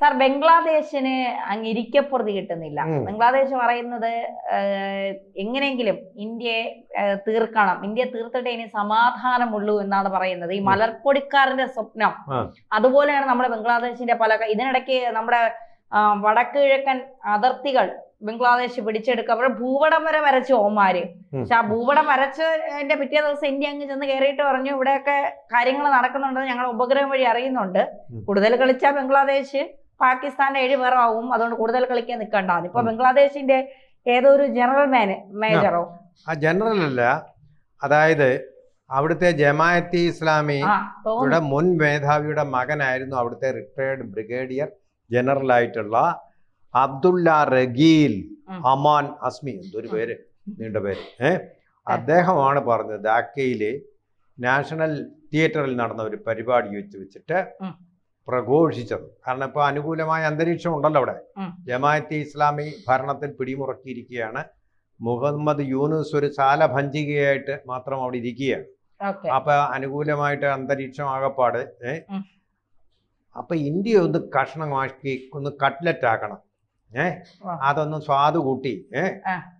Sir ബംഗ്ലാദേശിന് അങ്ങ് ഇരിക്കപ്പുറത്ത് കിട്ടുന്നില്ല ബംഗ്ലാദേശ് പറയുന്നത് എങ്ങനെയെങ്കിലും ഇന്ത്യയെ തീർക്കണം. ഇന്ത്യ തീർത്തിട്ടേ ഇനി സമാധാനമുള്ളൂ എന്നാണ് പറയുന്നത്. ഈ മലർപ്പൊടിക്കാരന്റെ സ്വപ്നം. അതുപോലെയാണ് നമ്മുടെ ബംഗ്ലാദേശിന്റെ പല ഇതിനിടയ്ക്ക് നമ്മുടെ വടക്കുകിഴക്കൻ വടക്ക് കിഴക്കൻ അതിർത്തികൾ ബംഗ്ലാദേശ് പിടിച്ചെടുക്കുക അവിടെ ഭൂപടം വരെ വരച്ചു ഓമാര് പക്ഷെ ആ ഭൂപടം വരച്ച് അതിന്റെ പിറ്റേ ദിവസം ഇന്ത്യ അങ്ങ് ചെന്ന് കയറിയിട്ട് പറഞ്ഞു ഇവിടെയൊക്കെ കാര്യങ്ങൾ നടക്കുന്നുണ്ടെന്ന് ഞങ്ങൾ ഉപഗ്രഹം വഴി അറിയുന്നുണ്ട്. കൂടുതൽ കളിച്ച ബംഗ്ലാദേശ്. പാകിസ്ഥാന്റെ ഏഴ് പേറാവും അതുകൊണ്ട് കൂടുതൽ കളിക്കാൻ നിൽക്കണ്ട അതിപ്പോ ബംഗ്ലാദേശിന്റെ ഏതോ ഒരു ജനറൽ മാനേ മേജറോ ആ ജനറൽ അല്ല. അതായത് അവിടുത്തെ ജമാഅത്തി ഇസ്ലാമി ഇവിടെ മുൻ മേധാവിയുടെ മകനായിരുന്നു അവിടുത്തെ റിട്ടയർഡ് ബ്രിഗേഡിയർ ജനറൽ ആയിട്ടുള്ള അബ്ദുള്ള റഗീൽ അമാൻ അസ്മി. എന്തൊരു പേര്. നീണ്ട പേര്. ഏ? അദ്ദേഹമാണ് പറഞ്ഞത്. ധാക്കയിലെ നാഷണൽ തിയേറ്ററിൽ നടന്ന ഒരു പരിപാടി വെച്ച് വെച്ചിട്ട്. പ്രഘോഷിച്ചത്. കാരണം ഇപ്പോൾ അനുകൂലമായ അന്തരീക്ഷം ഉണ്ടല്ലോ അവിടെ. ജമാഅത്തെ ഇസ്ലാമി ഭരണത്തിൽ പിടിമുറക്കിയിരിക്കുകയാണ്. മുഹമ്മദ് യൂനുസ് ഒരു സാലഭഞ്ചികയായിട്ട് മാത്രം അവിടെ ഇരിക്കുകയാണ്. അപ്പൊ അനുകൂലമായിട്ട് അന്തരീക്ഷം ആകപ്പാട്. അപ്പൊ ഇന്ത്യ ഒന്ന് കഷ്ണമാക്കി ഒന്ന് കട്ട്ലറ്റ് ആക്കണം ഏ. അതൊന്ന് സ്വാദ് കൂട്ടി ഏ?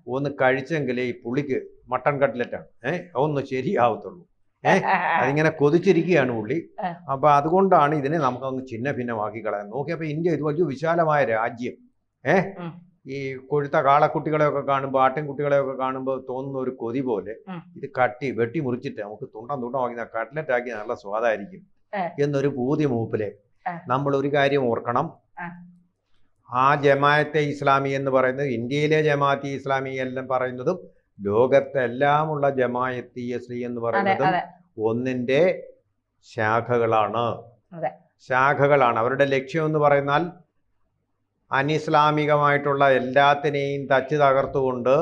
ഒന്ന് കഴിച്ചെങ്കിലേ ഈ പുളിക്ക് മട്ടൺ കട്ട്ലറ്റാണ് ഏ? ഒന്ന് ശരിയാവത്തുള്ളൂ. ഏ? അതിങ്ങനെ കൊതിച്ചിരിക്കുകയാണ് പുള്ളി. അപ്പൊ അതുകൊണ്ടാണ് ഇതിനെ നമുക്കൊന്ന് ചിന്ന ഭിന്നമാക്കി കളയാൻ നോക്കിയപ്പോ ഇന്ത്യ ഇത് വലിയ വിശാലമായ രാജ്യം. ഏഹ് ഈ കൊഴുത്ത കാളക്കുട്ടികളെയൊക്കെ കാണുമ്പോൾ ആട്ടിൻകുട്ടികളെയൊക്കെ കാണുമ്പോൾ തോന്നുന്ന ഒരു കൊതി പോലെ ഇത് കട്ടി വെട്ടി മുറിച്ചിട്ട് നമുക്ക് തുണ്ടം തുണ്ടം വാങ്ങി കട്ട്ലറ്റ് ആക്കി നല്ല സ്വാദായിരിക്കും എന്നൊരു പൂതി മൂപ്പിലെ. നമ്മൾ ഒരു കാര്യം ഓർക്കണം. ആ. ആ ജമാഅത്തെ ഇസ്ലാമി എന്ന് പറയുന്നത് ഇന്ത്യയിലെ ജമാഅത്തെ ഇസ്ലാമി എല്ലാം പറയുന്നതും ലോകത്തെല്ലാമുള്ള ജമാഅത്തി ഇസ്ലി എന്ന് പറയുന്നത് ഒന്നിന്റെ ശാഖകളാണ്. ശാഖകളാണ്. അവരുടെ ലക്ഷ്യം എന്ന് പറയുന്നാൽ അനിസ്ലാമികമായിട്ടുള്ള എല്ലാത്തിനെയും തച്ചു തകർത്തുകൊണ്ട്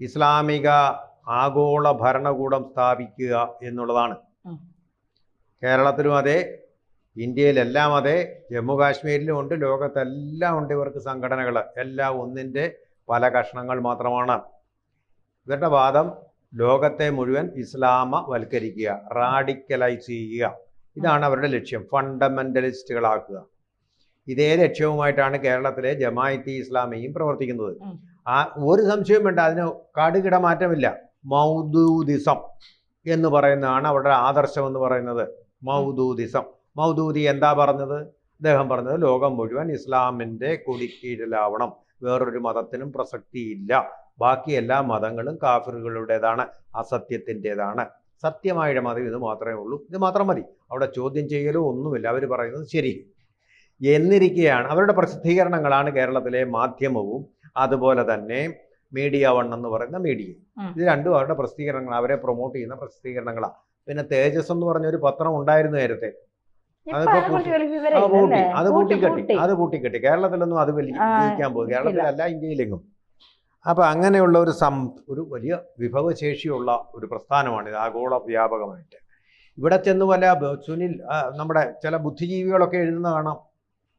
ഇസ്ലാമിക ആഗോള ഭരണകൂടം സ്ഥാപിക്കുക എന്നുള്ളതാണ്. കേരളത്തിലും അതെ ഇന്ത്യയിലെല്ലാം അതെ ജമ്മു കാശ്മീരിലും ഉണ്ട് ലോകത്തെല്ലാം ഉണ്ട് ഇവർക്ക് സംഘടനകൾ എല്ലാം ഒന്നിന്റെ പല കഷ്ണങ്ങൾ മാത്രമാണ്. ഇവരുടെ വാദം? ലോകത്തെ മുഴുവൻ ഇസ്ലാമ വൽക്കരിക്കുക റാഡിക്കലൈസ് ചെയ്യുക. ഇതാണ് അവരുടെ ലക്ഷ്യം ഫണ്ടമെന്റലിസ്റ്റുകളാക്കുക. ഇതേ ലക്ഷ്യവുമായിട്ടാണ് കേരളത്തിലെ ജമായത്തി ഇസ്ലാമിയും പ്രവർത്തിക്കുന്നത്. ആ ഒരു സംശയവും വേണ്ട അതിന് കടുകിട മാറ്റമില്ല മൗദൂദിസം എന്ന് പറയുന്നതാണ് അവരുടെ ആദർശം എന്ന് പറയുന്നത്. മൗദൂദിസം. മൗദൂദി എന്താ പറഞ്ഞത്? അദ്ദേഹം പറഞ്ഞത് ലോകം മുഴുവൻ ഇസ്ലാമിന്റെ കൊടിക്കീഴിലാവണം. വേറൊരു മതത്തിനും പ്രസക്തിയില്ല. ബാക്കി എല്ലാ മതങ്ങളും കാഫിറുകളുടേതാണ് അസത്യത്തിന്റെതാണ്. സത്യമായ മതം ഇത് മാത്രമേ ഉള്ളൂ. ഇത് മാത്രം മതി. അവിടെ ചോദ്യം ചെയ്യലോ ഒന്നുമില്ല. അവർ പറയുന്നത് ശരി. എന്നിരിക്കെയാണ് അവരുടെ പ്രസിദ്ധീകരണങ്ങളാണ് കേരളത്തിലെ മാധ്യമവും അതുപോലെ തന്നെ മീഡിയ വൺ എന്ന് പറയുന്ന മീഡിയ. ഇത് രണ്ടും അവരുടെ പ്രസിദ്ധീകരണങ്ങൾ അവരെ പ്രൊമോട്ട് ചെയ്യുന്ന പ്രസിദ്ധീകരണങ്ങളാണ് പിന്നെ തേജസ് എന്ന് പറഞ്ഞ ഒരു പത്രം ഉണ്ടായിരുന്നു നേരത്തെ. അത് കൂട്ടിക്കെട്ടി? അത് പൂട്ടി, പൂട്ടിക്കെട്ടി അത് പൂട്ടിക്കെട്ടി കേരളത്തിലൊന്നും അത് ജയിക്കാൻ പോകും. കേരളത്തിലല്ല ഇന്ത്യയിലെങ്ങും. അപ്പൊ അങ്ങനെയുള്ള ഒരു സം ഒരു വലിയ വിഭവശേഷിയുള്ള ഒരു പ്രസ്ഥാനമാണ് ഇത് ആഗോള വ്യാപകമായിട്ട് ഇവിടെ ചെന്ന് വല്ല സുനിൽ നമ്മുടെ ചില ബുദ്ധിജീവികളൊക്കെ എഴുതുന്ന കാണാം.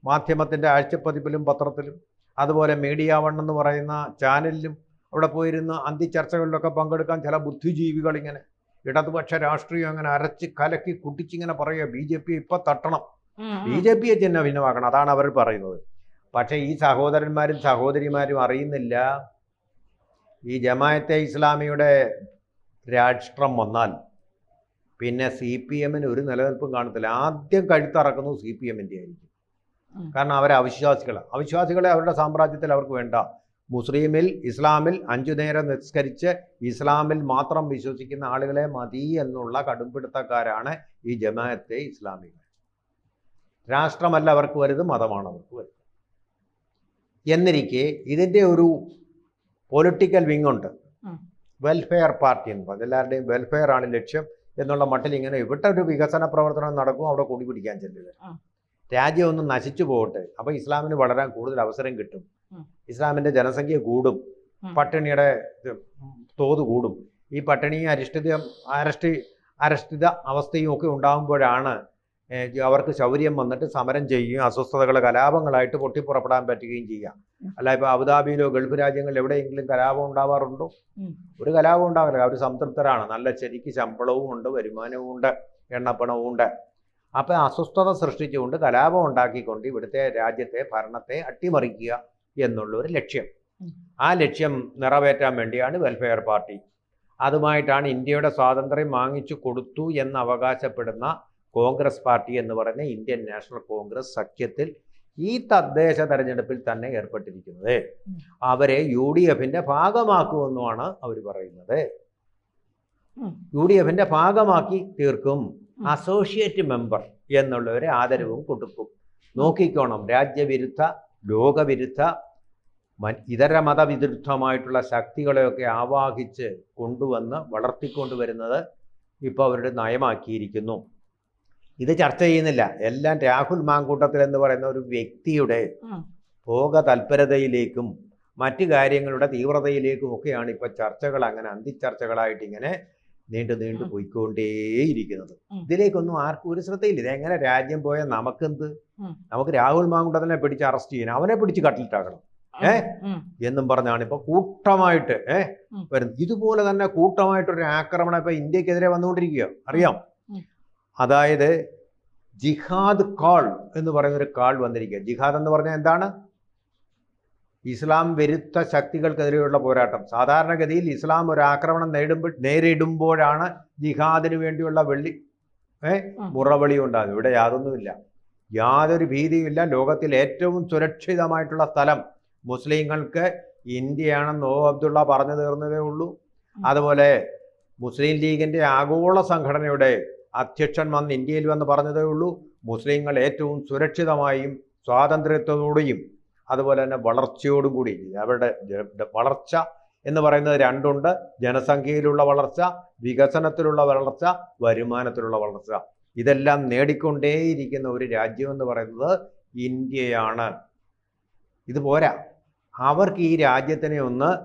മാധ്യമത്തിന്റെ ആഴ്ചപ്പതിപ്പിലും പത്രത്തിലും. അതുപോലെ മീഡിയ വൺ എന്ന് പറയുന്ന ചാനലിലും അവിടെ പോയിരുന്ന അന്തി ചർച്ചകളിലൊക്കെ പങ്കെടുക്കാൻ ചില ബുദ്ധിജീവികൾ ഇങ്ങനെ ഇടതുപക്ഷ രാഷ്ട്രീയം അങ്ങനെ അരച്ച് കലക്കി കുട്ടിച്ചിങ്ങനെ പറയുക ബി ജെ പി ഇപ്പൊ തട്ടണം. ബി. ജെ പിയെ ചിഹ്ന ഭിന്നമാക്കണം അതാണ് അവർ പറയുന്നത്. പക്ഷേ ഈ സഹോദരന്മാരും സഹോദരിമാരും അറിയുന്നില്ല ഈ ജമായത്തെ ഇസ്ലാമിയുടെ രാഷ്ട്രം വന്നാൽ പിന്നെ സി പി എമ്മിന് ഒരു നിലനിൽപ്പും കാണത്തില്ല. ആദ്യം കഴുത്തറക്കുന്നത് സി പി എമ്മിന്റെ ആയിരിക്കും. കാരണം അവരെ അവിശ്വാസികളാണ് അവിശ്വാസികളെ അവരുടെ സാമ്രാജ്യത്തിൽ അവർക്ക് വേണ്ട. മുസ്ലിമിൽ ഇസ്ലാമിൽ അഞ്ചു നേരം നിസ്കരിച്ച് ഇസ്ലാമിൽ മാത്രം വിശ്വസിക്കുന്ന ആളുകളെ മതി എന്നുള്ള കടുംപിടുത്തക്കാരാണ് ഈ ജമാഅത്തെ ഇസ്ലാമികൾ. രാഷ്ട്രമല്ല അവർക്ക് വരുത് മതമാണ് അവർക്ക് വരുത് എന്നിരിക്കെ ഇതിന്റെ ഒരു പൊളിറ്റിക്കൽ വിങ് ഉണ്ട്. വെൽഫെയർ പാർട്ടി എന്ന് പറഞ്ഞാൽ എല്ലാവരുടെയും വെൽഫെയർ ആണ് ലക്ഷ്യം എന്നുള്ള മട്ടിൽ ഇങ്ങനെ ഇവിടെ ഒരു വികസന പ്രവർത്തനം നടക്കും അവിടെ കൂടി പിടിക്കാൻ ചെല്ലുക. രാജ്യം ഒന്ന് നശിച്ചു പോകട്ടെ. അപ്പോൾ ഇസ്ലാമിന് വളരാൻ കൂടുതൽ അവസരം കിട്ടും. ഉം. ഇസ്ലാമിന്റെ ജനസംഖ്യ കൂടും. പട്ടിണിയുടെ തോത് കൂടും. ഈ പട്ടിണി അരിഷ്ടിത അരഷ്ടി അരഷ്ടിത അവസ്ഥയും ഒക്കെ ഉണ്ടാകുമ്പോഴാണ് അവർക്ക് ശൗര്യം വന്നിട്ട് സമരം ചെയ്യുകയും അസ്വസ്ഥതകൾ കലാപങ്ങളായിട്ട് പൊട്ടിപ്പുറപ്പെടാൻ പറ്റുകയും ചെയ്യാം. അല്ല ഇപ്പോൾ അബുദാബിയിലോ ഗൾഫ് രാജ്യങ്ങളിൽ എവിടെയെങ്കിലും കലാപം ഉണ്ടാവാറുണ്ടോ? ഒരു കലാപം ഉണ്ടാവില്ല. അവർ സംതൃപ്തരാണ്. നല്ല ശരിക്ക് ശമ്പളവും ഉണ്ട് വരുമാനവും ഉണ്ട് എണ്ണപ്പണവും ഉണ്ട്. അപ്പം അസ്വസ്ഥത സൃഷ്ടിച്ചുകൊണ്ട് കലാപം ഉണ്ടാക്കിക്കൊണ്ട് ഇവിടുത്തെ രാജ്യത്തെ ഭരണത്തെ അട്ടിമറിക്കുക. എന്നുള്ള ഒരു ലക്ഷ്യം ആ ലക്ഷ്യം നിറവേറ്റാൻ വേണ്ടിയാണ് വെൽഫെയർ പാർട്ടി അതുമായിട്ടാണ് ഇന്ത്യയുടെ സ്വാതന്ത്ര്യം വാങ്ങിച്ചു കൊടുത്തു എന്ന് അവകാശപ്പെടുന്ന കോൺഗ്രസ് പാർട്ടി എന്ന് പറയുന്ന ഇന്ത്യൻ നാഷണൽ കോൺഗ്രസ് സഖ്യത്തിൽ ഈ തദ്ദേശ തെരഞ്ഞെടുപ്പിൽ തന്നെ ഏർപ്പെട്ടിരിക്കുന്നത്. അവരെ യു ഡി എഫിന്റെ ഭാഗമാക്കുമെന്നുമാണ് അവർ പറയുന്നത്. യു ഡി എഫിന്റെ ഭാഗമാക്കി തീർക്കും. അസോസിയേറ്റ് മെമ്പർ എന്നുള്ളവരെ ആദരവും കൊടുക്കും. നോക്കിക്കോണം. രാജ്യവിരുദ്ധ ലോകവിരുദ്ധ മ- ഇതര മതവിരുദ്ധമായിട്ടുള്ള ശക്തികളെയൊക്കെ ആവാഹിച്ച് കൊണ്ടുവന്ന് വളർത്തിക്കൊണ്ടുവരുന്നത് ഇപ്പോൾ അവരുടെ നയമാക്കിയിരിക്കുന്നു ഇത് ചർച്ച ചെയ്യുന്നില്ല എല്ലാം രാഹുൽ മാങ്കൂട്ടത്തിൽ എന്ന് പറയുന്ന ഒരു വ്യക്തിയുടെ. ഭോഗ തൽപരതയിലേക്കും മറ്റു കാര്യങ്ങളുടെ തീവ്രതയിലേക്കും ഒക്കെയാണ് ഇപ്പോൾ ചർച്ചകൾ അങ്ങനെ അന്തിച്ചർച്ചകളായിട്ട് ഇങ്ങനെ നീണ്ടു നീണ്ടു. പോയിക്കൊണ്ടേയിരിക്കുന്നത്. ഇതിലേക്കൊന്നും ആർക്കും ഒരു ശ്രദ്ധയില്ല. ഇതെങ്ങനെ രാജ്യം പോയാൽ നമുക്കെന്ത്? നമുക്ക് രാഹുൽ മാങ്കുണ്ടതിനെ പിടിച്ച് അറസ്റ്റ് ചെയ്യണം അവനെ പിടിച്ച് കട്ടിലിട്ടാക്കണം. ഏ? എന്നും പറഞ്ഞാണ് ഇപ്പൊ കൂട്ടമായിട്ട് ഏഹ് വരുന്നത്. ഇതുപോലെ തന്നെ കൂട്ടമായിട്ടൊരു ആക്രമണം ഇപ്പൊ ഇന്ത്യക്കെതിരെ വന്നുകൊണ്ടിരിക്കുക അറിയാം? അതായത് ജിഹാദ് കാൾ എന്ന് പറയുന്ന ഒരു കാൾ വന്നിരിക്കുക ജിഹാദ് എന്ന് പറഞ്ഞാൽ എന്താണ്? ഇസ്ലാം വിരുദ്ധ ശക്തികൾക്കെതിരെയുള്ള പോരാട്ടം. സാധാരണഗതിയിൽ ഇസ്ലാം ഒരു ആക്രമണം നേടുമ്പോൾ നേരിടുമ്പോഴാണ് ജിഹാദിന് വേണ്ടിയുള്ള വെള്ളി ഏ. മുറവിളി ഉണ്ടാകും ഇവിടെ യാതൊന്നുമില്ല. യാതൊരു ഭീതിയുമില്ല. ലോകത്തിൽ ഏറ്റവും സുരക്ഷിതമായിട്ടുള്ള സ്ഥലം മുസ്ലിങ്ങൾക്ക് ഇന്ത്യയാണെന്ന് ഓ അബ്ദുള്ള പറഞ്ഞു തീർന്നതേ ഉള്ളൂ. അതുപോലെ മുസ്ലിം ലീഗിന്റെ ആഗോള സംഘടനയുടെ അധ്യക്ഷൻ വന്ന് ഇന്ത്യയിൽ വന്ന് പറഞ്ഞതേ ഉള്ളൂ. മുസ്ലിങ്ങൾ ഏറ്റവും സുരക്ഷിതമായും സ്വാതന്ത്ര്യത്തോടെയും അതുപോലെ തന്നെ വളർച്ചയോടും കൂടി അവരുടെ വളർച്ച എന്ന് പറയുന്നത് രണ്ടുണ്ട്. ജനസംഖ്യയിലുള്ള വളർച്ച വികസനത്തിലുള്ള വളർച്ച വരുമാനത്തിലുള്ള വളർച്ച. ഇതെല്ലാം നേടിക്കൊണ്ടേയിരിക്കുന്ന ഒരു രാജ്യം എന്ന് പറയുന്നത് ഇന്ത്യയാണ്. ഇത് പോരാ. അവർക്ക് ഈ രാജ്യത്തിനെ ഒന്ന്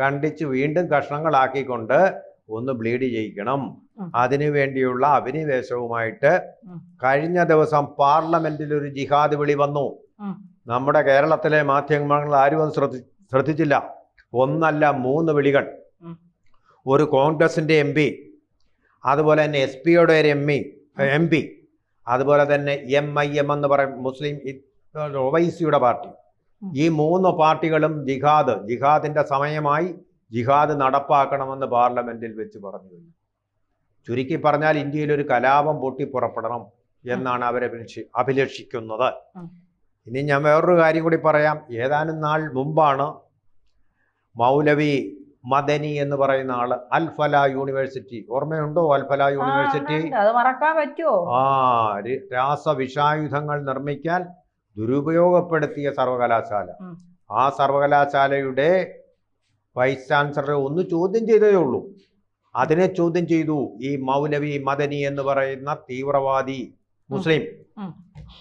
കണ്ടിച്ച് വീണ്ടും കഷ്ണങ്ങളാക്കിക്കൊണ്ട് ഒന്ന് ബ്ലീഡ് ചെയ്യിക്കണം. അതിനുവേണ്ടിയുള്ള അതിനു വേണ്ടിയുള്ള അഭിനിവേശവുമായിട്ട് കഴിഞ്ഞ ദിവസം പാർലമെന്റിൽ ഒരു ജിഹാദ് വിളി വന്നു. നമ്മുടെ കേരളത്തിലെ മാധ്യമങ്ങൾ ആരും അത് ശ്രദ്ധി ശ്രദ്ധിച്ചില്ല. ഒന്നല്ല മൂന്ന് വിളികൾ. ഒരു കോൺഗ്രസിന്റെ എം പി അതുപോലെ തന്നെ എസ് പിയുടെ ഒരു എം ഇ എം പി അതുപോലെ തന്നെ എം ഐ എം എന്ന് പറയും മുസ്ലിം ഒവൈസിയുടെ പാർട്ടി. ഈ മൂന്ന് പാർട്ടികളും ജിഹാദ് ജിഹാദിന്റെ സമയമായി ജിഹാദ് നടപ്പാക്കണമെന്ന് പാർലമെന്റിൽ വെച്ച് പറഞ്ഞു കഴിഞ്ഞു. ചുരുക്കി പറഞ്ഞാൽ ഇന്ത്യയിൽ ഒരു കലാപം പൊട്ടിപ്പുറപ്പെടണം എന്നാണ് അവരഭിലഷി അഭിലഷിക്കുന്നത്. ഉം. ഇനി ഞാൻ വേറൊരു കാര്യം കൂടി പറയാം. ഏതാനും നാൾ മുമ്പാണ് മൗലവി മദനി എന്ന് പറയുന്ന ആൾ അൽഫല യൂണിവേഴ്സിറ്റി. ഓർമ്മയുണ്ടോ അൽഫല യൂണിവേഴ്സിറ്റി? അത് മറക്കാൻ പറ്റുമോ ആ രാസവിഷായുധങ്ങൾ നിർമ്മിക്കാൻ ദുരുപയോഗപ്പെടുത്തിയ സർവകലാശാല. ആ സർവകലാശാലയുടെ വൈസ് ചാൻസലറെ ഒന്ന് ചോദ്യം ചെയ്തേ ഉള്ളൂ. അതിനെ ചോദ്യം ചെയ്തു ഈ മൗലവി മദനി എന്ന് പറയുന്ന തീവ്രവാദി മുസ്ലിം.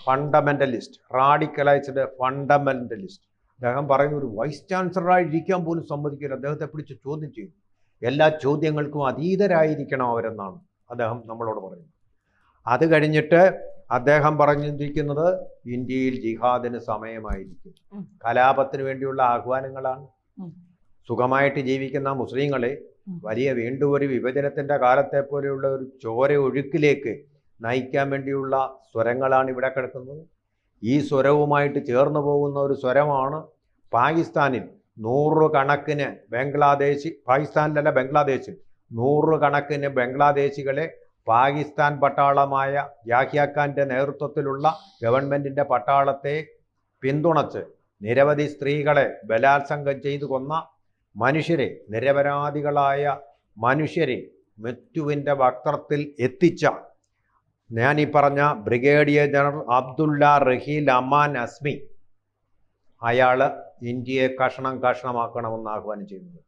ഫണ്ടമെന്റലിസ്റ്റ് റാഡിക്കലൈസ്ഡ് ഫണ്ടമെന്റലിസ്റ്റ് അദ്ദേഹം പറയുന്ന ഒരു വൈസ് ചാൻസലറായി ഇരിക്കാൻ പോലും സമ്മതിക്കില്ല. അദ്ദേഹത്തെ പിടിച്ച് ചോദ്യം ചെയ്യും. എല്ലാ ചോദ്യങ്ങൾക്കും അതീതരായിരിക്കണം അവരെന്നാണ് അദ്ദേഹം നമ്മളോട് പറയുന്നത്. അത് കഴിഞ്ഞിട്ട് അദ്ദേഹം പറഞ്ഞിരിക്കുന്നത് ഇന്ത്യയിൽ ജിഹാദിന് സമയമായിരിക്കും. കലാപത്തിന് വേണ്ടിയുള്ള ആഹ്വാനങ്ങളാണ്. സുഖമായിട്ട് ജീവിക്കുന്ന മുസ്ലിങ്ങളെ വലിയ വീണ്ടും ഒരു വിഭജനത്തിന്റെ കാലത്തെ പോലെയുള്ള ഒരു ചോര ഒഴുക്കിലേക്ക് നയിക്കാൻ വേണ്ടിയുള്ള സ്വരങ്ങളാണ് ഇവിടെ കിടക്കുന്നത്. ഈ സ്വരവുമായിട്ട് ചേർന്ന് പോകുന്ന ഒരു സ്വരമാണ് പാകിസ്ഥാനിൽ നൂറുകണക്കിന് ബംഗ്ലാദേശി പാകിസ്ഥാനിലല്ല ബംഗ്ലാദേശിൽ നൂറുകണക്കിന് ബംഗ്ലാദേശികളെ പാകിസ്ഥാൻ പട്ടാളമായ യാഹ്യ ഖാന്റെ നേതൃത്വത്തിലുള്ള ഗവൺമെന്റിന്റെ പട്ടാളത്തെ പിന്തുണച്ച് നിരവധി സ്ത്രീകളെ ബലാത്സംഗം ചെയ്തു കൊന്ന മനുഷ്യരെ നിരപരാധികളായ മനുഷ്യരെ മൃത്യുവിന്റെ വക്രത്തിൽ എത്തിച്ച ഞാൻ ഈ പറഞ്ഞ ബ്രിഗേഡിയർ ജനറൽ അബ്ദുല്ല റഹീൽ അമാൻ അസ്മി അയാൾ ഇന്ത്യയെ കഷണം കഷണമാക്കണമെന്ന് ആഹ്വാനം ചെയ്യുന്നത്.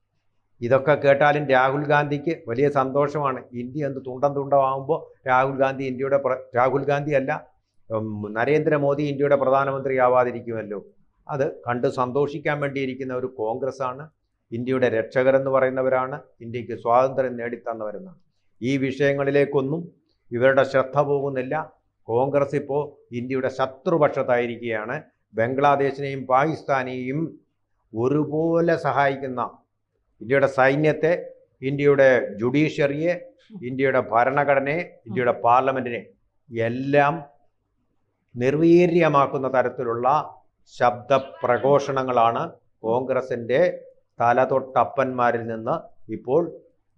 ഇതൊക്കെ കേട്ടാലും രാഹുൽ ഗാന്ധിക്ക് വലിയ സന്തോഷമാണ്. ഇന്ത്യ എന്ത് തുണ്ടം തുണ്ടമാകുമ്പോൾ രാഹുൽ ഗാന്ധി ഇന്ത്യയുടെ രാഹുൽ ഗാന്ധി അല്ല നരേന്ദ്രമോദി ഇന്ത്യയുടെ പ്രധാനമന്ത്രി ആവാതിരിക്കുമല്ലോ അത് കണ്ട് സന്തോഷിക്കാൻ വേണ്ടിയിരിക്കുന്ന ഒരു കോൺഗ്രസ് ആണ് ഇന്ത്യയുടെ രക്ഷകരെന്ന് പറയുന്നവരാണ്. ഇന്ത്യയ്ക്ക് സ്വാതന്ത്ര്യം നേടിത്തന്നവരെന്നാണ്. ഈ വിഷയങ്ങളിലേക്കൊന്നും ഇവരുടെ ശ്രദ്ധ പോകുന്നില്ല. കോൺഗ്രസ് ഇപ്പോൾ ഇന്ത്യയുടെ ശത്രുപക്ഷത്തായിരിക്കുകയാണ്. ബംഗ്ലാദേശിനെയും പാകിസ്ഥാനെയും ഒരുപോലെ സഹായിക്കുന്ന ഇന്ത്യയുടെ സൈന്യത്തെ ഇന്ത്യയുടെ ജുഡീഷ്യറിയെ ഇന്ത്യയുടെ ഭരണഘടനയെ ഇന്ത്യയുടെ പാർലമെന്റിനെ എല്ലാം നിർവീര്യമാക്കുന്ന തരത്തിലുള്ള ശബ്ദ പ്രഘോഷണങ്ങളാണ് കോൺഗ്രസിന്റെ തലതൊട്ടപ്പന്മാരിൽ നിന്ന് ഇപ്പോൾ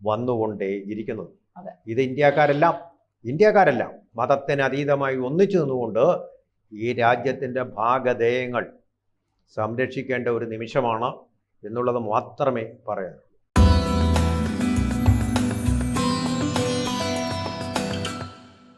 വന്നുകൊണ്ടേ ഇരിക്കുന്നത് ഇത് ഇന്ത്യക്കാരെല്ലാം ഇന്ത്യക്കാരെല്ലാം മതത്തിന് അതീതമായി ഒന്നിച്ചു നിന്നുകൊണ്ട് ഈ രാജ്യത്തിന്റെ ഭാഗധേയങ്ങൾ സംരക്ഷിക്കേണ്ട ഒരു നിമിഷമാണ് എന്നുള്ളത് മാത്രമേ പറയാൻ